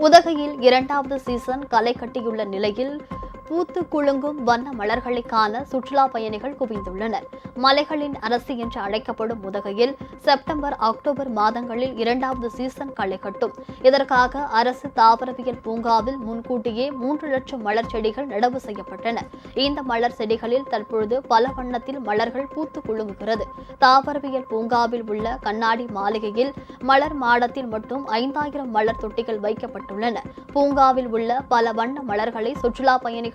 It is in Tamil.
உதகையில் இரண்டாவது சீசன் களை கட்டியுள்ள நிலையில் பூத்து குலுங்கும் வண்ண மலர்களை காண சுற்றுலா பயணிகள் குவிந்துள்ளனர். மலைகளின் அரசு என்று அழைக்கப்படும் உதகையில் செப்டம்பர் அக்டோபர் மாதங்களில் இரண்டாவது சீசன் களை கட்டும் இதற்காக அரசு தாவரவியல் பூங்காவில் முன்கூட்டியே மூன்று லட்சம் மலர் செடிகள் நடவு செய்யப்பட்டன. இந்த மலர் செடிகளில் தற்பொழுது பல வண்ணத்தில் மலர்கள் பூத்து குலுங்குகிறது. தாவரவியல் பூங்காவில் உள்ள கண்ணாடி மாளிகையில் மலர் மாடத்தில் மட்டும் ஐந்தாயிரம் மலர் தொட்டிகள் வைக்கப்பட்டுள்ளன. பூங்காவில் உள்ள பல வண்ண மலர்களை சுற்றுலா பயணிகள்